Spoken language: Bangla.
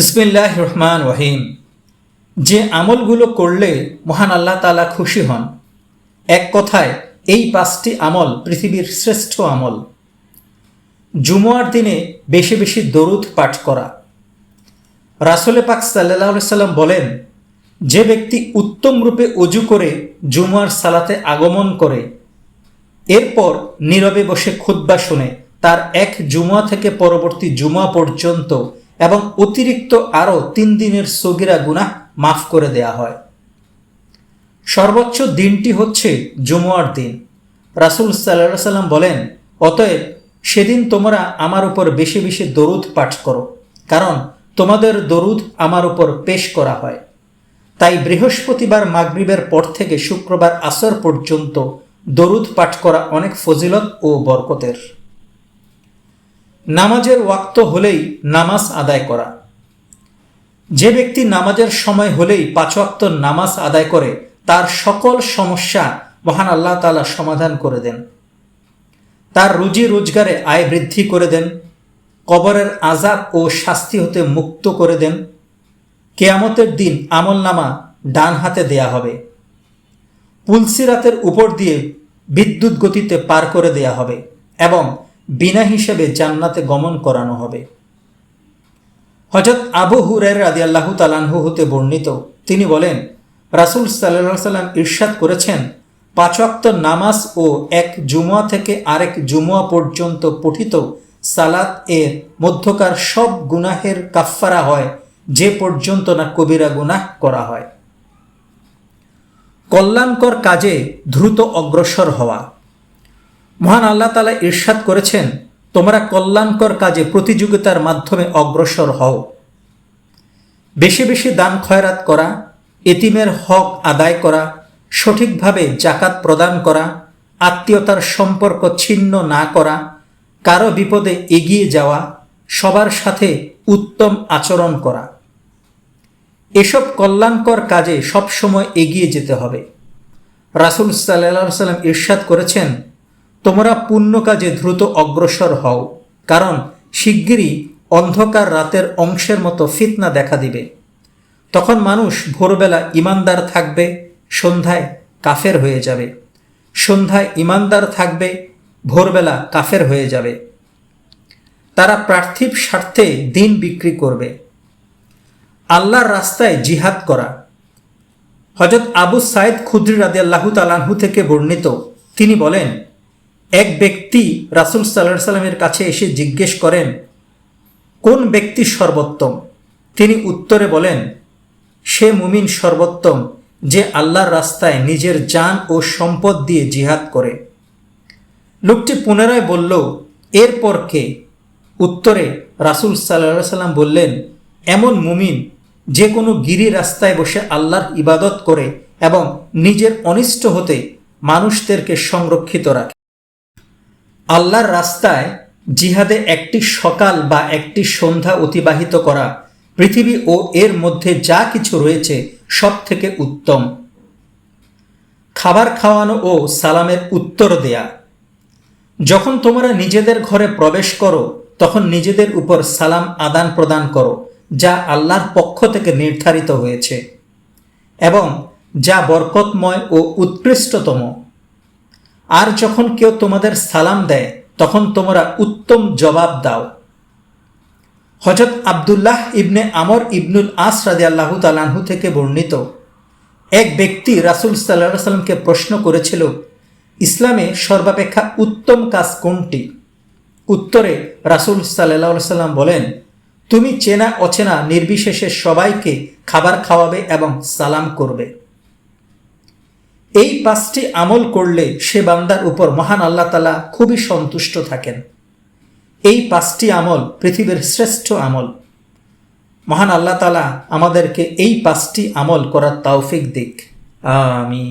বিসমিল্লাহ রহমান রহিম যে আমলগুলো করলে মহান আল্লাহ তালা খুশি হন। এক কথায়, এই পাঁচটি আমল পৃথিবীর শ্রেষ্ঠ আমল। জুমুয়ার দিনে বেশি বেশি দরুদ পাঠ করা। রাসুলে পাক সাল্লাহ সাল্লাম বলেন, যে ব্যক্তি উত্তম রূপে অজু করে জুমুয়ার সালাতে আগমন করে, এরপর নীরবে বসে খুদ্া শুনে তার এক জুমুয়া থেকে পরবর্তী জুমুয়া পর্যন্ত এবং অতিরিক্ত আরও তিন দিনের সগিরা গুনাহ মাফ করে দেয়া হয়। সর্বোচ্চ দিনটি হচ্ছে জুমুয়ার দিন। রাসুল সাল্লাহ সাল্লাম বলেন, অতএব সেদিন তোমরা আমার উপর বেশি বেশি দরুদ পাঠ করো, কারণ তোমাদের দরুদ আমার উপর পেশ করা হয়। তাই বৃহস্পতিবার মাগরিবের পর থেকে শুক্রবার আসর পর্যন্ত দরুদ পাঠ করা অনেক ফজিলত ও বরকতের। নামাজের ওয়াক্ত হলেই নামাজ আদায় করা। যে ব্যক্তি নামাজের সময় হলেই পাঁচ ওয়াক্ত নামাজ আদায় করে, তার সকল সমস্যা মহান আল্লাহ তালা সমাধান করে দেন। তার রুজি রোজগারে আয় বৃদ্ধি করে দেন। কবরের আজাব ও শাস্তি হতে মুক্ত করে দেন। কেয়ামতের দিন আমল নামা ডান হাতে দেয়া হবে। পুলসিরাতের উপর দিয়ে বিদ্যুৎ গতিতে পার করে দেয়া হবে এবং বিনা হিসেবে জান্নাতে গমন করানো হবে। হজরত আবু হুরের রাদি আল্লাহ তালানহু হতে বর্ণিত, তিনি বলেন, রাসুল সাল্লা সাল্লাম ইরশাদ করেছেন পাঁচক্ত নামাজ ও এক জুমুয়া থেকে আরেক জুমুয়া পর্যন্ত পঠিত সালাত এর মধ্যকার সব গুনাহের কাফফারা হয়, যে পর্যন্ত না কবিরা গুনাহ করা হয়। কল্যাণকর কাজে দ্রুত অগ্রসর হওয়া। মহান আল্লাহ তালা ইরশাদ করেছেন, তোমরা কল্যাণকর কাজে প্রতিযোগিতার মাধ্যমে অগ্রসর হও। বেশি বেশি দান খয়রাত করা, এতিমের হক আদায় করা, সঠিকভাবে জাকাত প্রদান করা, আত্মীয়তার সম্পর্ক ছিন্ন না করা, কারও বিপদে এগিয়ে যাওয়া, সবার সাথে উত্তম আচরণ করা। এসব কল্যাণকর কাজে সবসময় এগিয়ে যেতে হবে। রাসুল সাল্লা সাল্লাম ইরশাদ করেছেন তোমরা পুণ্য কাজে দ্রুত অগ্রসর হও, কারণ শিগগিরই অন্ধকার রাতের অংশের মতো ফিতনা দেখা দিবে। তখন মানুষ ভোরবেলা ইমানদার থাকবে, সন্ধ্যায় কাফের হয়ে যাবে। সন্ধ্যায় ইমানদার থাকবে, ভোরবেলা কাফের হয়ে যাবে। তারা পার্থিব স্বার্থে দিন বিক্রি করবে। আল্লাহর রাস্তায় জিহাদ করা। হজরত আবু সাইদ খুদ্রি রাদি আল্লাহ তালাহু থেকে বর্ণিত, তিনি বলেন এক ব্যক্তি রাসুল সাল্লাহ সাল্লামের কাছে এসে জিজ্ঞেস করেন, কোন ব্যক্তি সর্বোত্তম? তিনি উত্তরে বলেন, সে মুমিন সর্বোত্তম যে আল্লাহর রাস্তায় নিজের যান ও সম্পদ দিয়ে জিহাদ করে। লোকটি পুনরায় বলল, এরপর কে? উত্তরে রাসুল সাল্লাহ সাল্লাম বললেন, এমন মুমিন যে কোনো গিরি রাস্তায় বসে আল্লাহর ইবাদত করে এবং নিজের অনিষ্ট হতে মানুষদেরকে সংরক্ষিত রাখে। আল্লাহর রাস্তায় জিহাদে একটি সকাল বা একটি সন্ধ্যা অতিবাহিত করা পৃথিবী ও এর মধ্যে যা কিছু রয়েছে সব থেকে উত্তম। খাবার খাওয়ানো ও সালামের উত্তর দেয়া। যখন তোমরা নিজেদের ঘরে প্রবেশ করো, তখন নিজেদের উপর সালাম আদান প্রদান করো, যা আল্লাহর পক্ষ থেকে নির্ধারিত হয়েছে এবং যা বরকতময় ও উৎকৃষ্টতম। আর যখন কেউ তোমাদের সালাম দেয়, তখন তোমরা উত্তম জবাব দাও। হজরত আবদুল্লাহ ইবনে আমর ইবনুল আস রাজি আল্লাহ তালাহু থেকে বর্ণিত এক ব্যক্তি রাসুল সাল্লাহ সাল্লামকে প্রশ্ন করেছিল, ইসলামে সর্বাপেক্ষা উত্তম কাজ কোনটি? উত্তরে রাসুল সাল্লাহ সাল্লাম বলেন, তুমি চেনা অচেনা নির্বিশেষে সবাইকে খাবার খাওয়াবে এবং সালাম করবে। এই পাঁচটি আমল করলে সে বান্দার উপর মহান আল্লাহ তালা খুবই সন্তুষ্ট থাকেন। এই পাঁচটি আমল পৃথিবীর শ্রেষ্ঠ আমল। মহান আল্লাহ তালা আমাদেরকে এই পাঁচটি আমল করার তৌফিক দিক। আমি